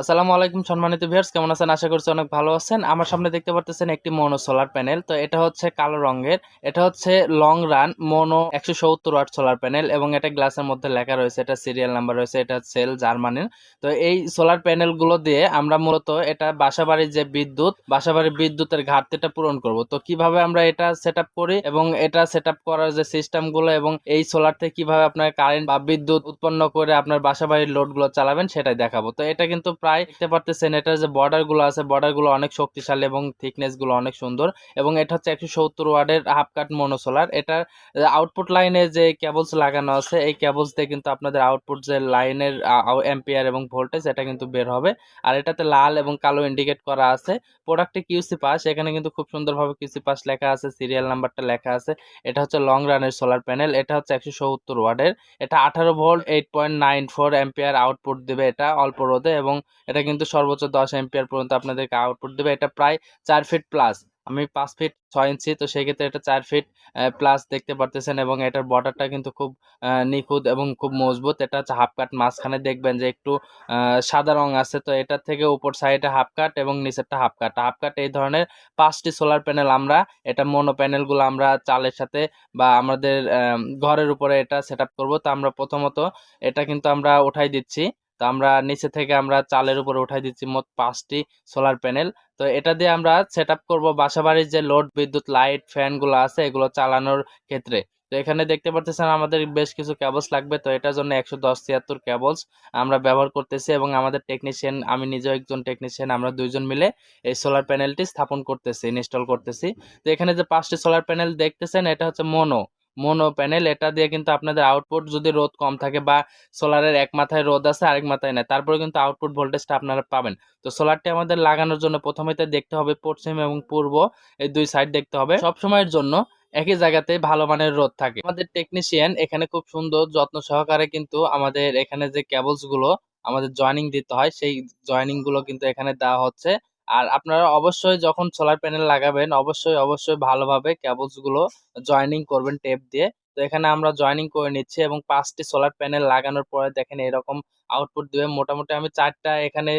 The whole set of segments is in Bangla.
আসসালামু আলাইকুম সম্মানিত ভিউয়ার্স কেমন আছেন? আশা করছি অনেক ভালো আছেন। আমার সামনে দেখতে পাচ্ছেন একটি মনো সোলার প্যানেল তো এটা হচ্ছে কালো রঙের, এটা হচ্ছে লং রান মোনো একশো সত্তর ওয়াট সোলার প্যানেল এবং এটা গ্লাসের মধ্যে লেখা রয়েছে, এটা সিরিয়াল নাম্বার রয়েছে, এটা সেল জার্মানির। তো এই সোলার প্যানেলগুলো দিয়ে আমরা মূলত এটা বাসাবাড়ির যে বিদ্যুৎ, বাসাবাড়ির বিদ্যুতের ঘাটতিটা পূরণ করব। তো কীভাবে আমরা এটা সেট করি এবং এটা সেট করার যে সিস্টেমগুলো এবং এই সোলার থেকে কীভাবে আপনার কারেন্ট বা বিদ্যুৎ উৎপন্ন করে আপনার বাসাবাড়ির লোডগুলো চালাবেন সেটাই দেখাবো। তো এটা কিন্তু প্রায় দেখতে পারতেছেন এটার যে বর্ডারগুলো আছে বর্ডারগুলো অনেক শক্তিশালী এবং থিকনেসগুলো অনেক সুন্দর এবং এটা হচ্ছে একশো সত্তর ওয়ার্ডের হাফ কাট মনোসোলার এটার আউটপুট লাইনে যে কেবলস লাগানো আছে, এই কেবলস দিয়ে কিন্তু আপনাদের আউটপুট যে লাইনের এম্পিয়ার এবং ভোল্টেজ এটা কিন্তু বের হবে। আর এটাতে লাল এবং কালো ইন্ডিকেট করা আছে। প্রোডাক্টে কিউসি পাস এখানে কিন্তু খুব সুন্দরভাবে কিউসি পাস লেখা আছে সিরিয়াল নাম্বারটা লেখা আছে। এটা হচ্ছে লং রানের সোলার প্যানেল এটা হচ্ছে একশো সত্তর ওয়ার্ডের এটা আঠারো volt eight point nine four ampere output দেবে, এটা অল্প রোদে এবং এটা কিন্তু সর্বোচ্চ দশ এম্পিয়ার পর্যন্ত আপনাদেরকে আউটপুট দেবে। এটা প্রায় চার ফিট প্লাস আমি পাঁচ ফিট ছয় ইঞ্চি তো সেই ক্ষেত্রে এটা চার ফিট প্লাস দেখতে পারতেছেন এবং এটার বর্ডারটা কিন্তু খুব নিখুঁত এবং খুব মজবুত। এটা হচ্ছে হাফ কাট মাঝখানে দেখবেন যে একটু সাদা রং আছে। তো এটার থেকে উপর সাইডে হাফ কাট এবং নিচেরটা হাফ কাট হাফ কাট এই ধরনের পাঁচটি সোলার প্যানেল আমরা, এটা মনো প্যানেলগুলো আমরা চালের সাথে বা আমাদের ঘরের উপরে এটা সেট আপ করব। তো আমরা প্রথমত এটা কিন্তু আমরা উঠাই দিচ্ছি। তো আমরা নিচে থেকে আমরা চালের উপরে উঠাই দিচ্ছি মোট পাঁচটি সোলার প্যানেল তো এটা দিয়ে আমরা সেট আপ করব বাসাবাড়ির যে লোড বিদ্যুৎ লাইট ফ্যানগুলো আছে, এগুলো চালানোর ক্ষেত্রে। তো এখানে দেখতে পাচ্ছেন আমাদের বেশ কিছু ক্যাবলস লাগবে, তো এটার জন্য একশো দশ ছিয়াত্তর ক্যাবলস আমরা ব্যবহার করতেছি এবং আমাদের টেকনিশিয়ান আমি নিজেও একজন টেকনিশিয়ান আমরা দুইজন মিলে এই সোলার প্যানেলটি স্থাপন করতেছি ইনস্টল করতেছি। তো এখানে যে পাঁচটি সোলার প্যানেল দেখতেছেন, এটা হচ্ছে মনো মোনো প্যানেল এটা দিয়ে কিন্তু আপনাদের আউটপুট যদি রোদ কম থাকে বা সোলারের এক মাথায় রোদ আছে, আরেক মাথায় নেই তারপরে কিন্তু আউটপুট ভোল্টেজটা আপনারা পাবেন। তো সোলারটি আমাদের লাগানোর জন্য প্রথমে দেখতে হবে পশ্চিম এবং পূর্ব, এই দুই সাইড দেখতে হবে। সব সময়ের জন্য একই জায়গাতে ভালো মানের রোদ থাকে। আমাদের টেকনিশিয়ান এখানে খুব সুন্দর যত্ন সহকারে কিন্তু আমাদের এখানে যে কেবলসগুলো আমাদের জয়েনিং দিতে হয়, সেই জয়েনিংগুলো কিন্তু এখানে দেওয়া হচ্ছে। আর আপনারা অবশ্যই যখন সোলার প্যানেল লাগাবেন, অবশ্যই অবশ্যই ভালোভাবে কেবলসগুলো জয়েনিং করবেন টেপ দিয়ে। তো এখানে আমরা জয়েনিং করে নিচ্ছি এবং পাঁচটি সোলার প্যানেল লাগানোর পরে দেখেন এরকম আউটপুট দেবে মোটামুটি আমি চারটা এখানে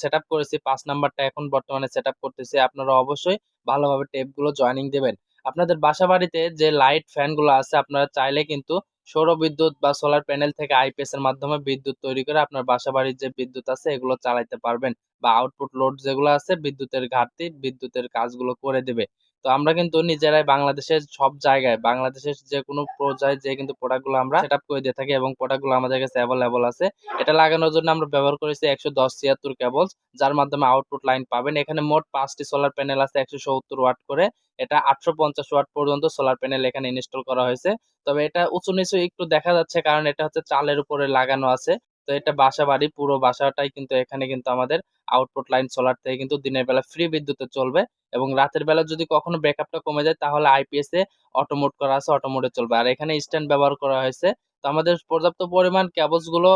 সেট করেছি। পাঁচ নাম্বারটা এখন বর্তমানে সেট করতেছি। আপনারা অবশ্যই ভালোভাবে টেপগুলো জয়েনিং দেবেন। আপনাদের বাসা বাড়িতে যে লাইট ফ্যানগুলো আছে, আপনারা চাইলে কিন্তু সৌর বিদ্যুৎ বা সোলার প্যানেল থেকে আইপিএস এর মাধ্যমে বিদ্যুৎ তৈরি করে আপনার বাসা বাড়ির যে বিদ্যুৎ আছে এগুলো চালাইতে পারবেন বা আউটপুট লোড যেগুলো আছে বিদ্যুতের ঘাটতি বিদ্যুতের কাজগুলো করে দেবে। তো আমরা কিন্তু নিজেরাই বাংলাদেশের সব জায়গায়, বাংলাদেশের যে কোনো পর্যায়ে যে কিন্তু প্রোডাক্টগুলো আমরা সেট করে দিয়ে থাকি এবং প্রোডাক্টগুলো আমাদের কাছে অ্যাভেলেবল আছে, এটা লাগানোর জন্য আমরা ব্যবহার করেছি একশো দশ ছিয়াত্তর কেবলস যার মাধ্যমে আউটপুট লাইন পাবেন। এখানে মোট পাঁচটি সোলার প্যানেল আছে একশো সত্তর ওয়াট করে, এটা আটশো পঞ্চাশ ওয়াট পর্যন্ত সোলার প্যানেল এখানে ইনস্টল করা হয়েছে। তবে এটা উঁচু নিচু একটু দেখা যাচ্ছে কারণ এটা হচ্ছে চালের উপরে লাগানো আছে। তো এটা বাসা বাড়ি, পুরো বাসাটাই কিন্তু এখানে কিন্তু আমাদের আউটপুট লাইন সোলার থেকে কিন্তু দিনের বেলা ফ্রি বিদ্যুতে চলবে এবং রাতের বেলা যদি কখনো ব্যাকআপটা কমে যায় তাহলে আইপিএস এ অটোমোড করা আছে অটোমোডে চলবে। আর এখানে স্ট্যান্ড ব্যবহার করা হয়েছে। তো আমাদের পর্যাপ্ত পরিমাণ কেবলসগুলো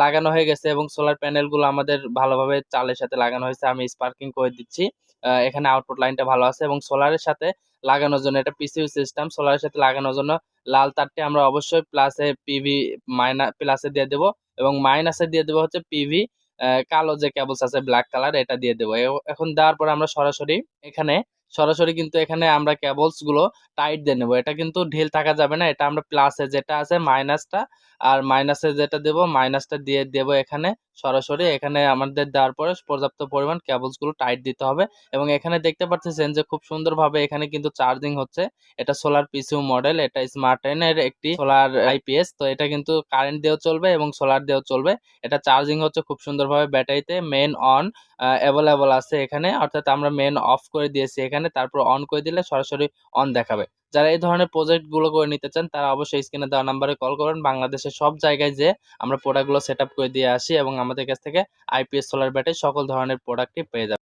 লাগানো হয়ে গেছে এবং সোলার প্যানেলগুলো আমাদের ভালোভাবে চালের সাথে লাগানো হয়েছে। আমি স্পার্কিং করে দিচ্ছি। এখানে আউটপুট লাইনটা ভালো আছে এবং সোলারের সাথে লাগানোর জন্য এটা পিসিউ সিস্টেম সোলারের সাথে লাগানোর জন্য লাল তারটি আমরা অবশ্যই প্লাসে পিভি মাইনাস প্লাসে দিয়ে দেবো এবং মাইনাসে দিয়ে দেবো হচ্ছে পিভি কালো যে কেবলস আছে ব্ল্যাক কালার এটা দিয়ে দেবো। এখন দেওয়ার পর আমরা সরাসরি এখানে সরাসরি কিন্তু এখানে আমরা কেবলসগুলো টাইট দিয়ে নেব। এটা কিন্তু ঢিল থাকা যাবে না, এটা আমরা প্লাসে যেটা আছে মাইনাসটা আর মাইনাসে যেটা দেব মাইনাসটা দিয়ে দেব এখানে সরাসরি। এখানে আমাদের দেওয়ার পরে পর্যাপ্ত পরিমাণ কেবলসগুলো টাইট দিতে হবে এবং এখানে দেখতে পাচ্ছেন যে খুব সুন্দরভাবে এখানে কিন্তু চার্জিং হচ্ছে। এটা সোলার পিসিউ মডেল এটা স্মার্ট এর একটি সোলার আইপিএস তো এটা কিন্তু কারেন্ট দিয়েও চলবে এবং সোলার দিয়েও চলবে। এটা চার্জিং হচ্ছে খুব সুন্দরভাবে ব্যাটারিতে মেন অন অ্যাভেলেবল আছে এখানে। অর্থাৎ আমরা মেন অফ করে দিয়েছি এখানে। তারপর অন করে দিলে সরাসরি অন দেখাবে। যারা এই ধরনের প্রজেক্টগুলো করে নিতে চান, তারা অবশ্যই স্ক্রিনে দেওয়া নাম্বারে কল করবেন বাংলাদেশের সব জায়গায় যে আমরা প্রোডাক্টগুলো সেট করে দিয়ে আসি এবং আমাদের কাছ থেকে আইপিএস সোলার ব্যাটারি সকল ধরনের প্রোডাক্টই পেয়ে যাবেন।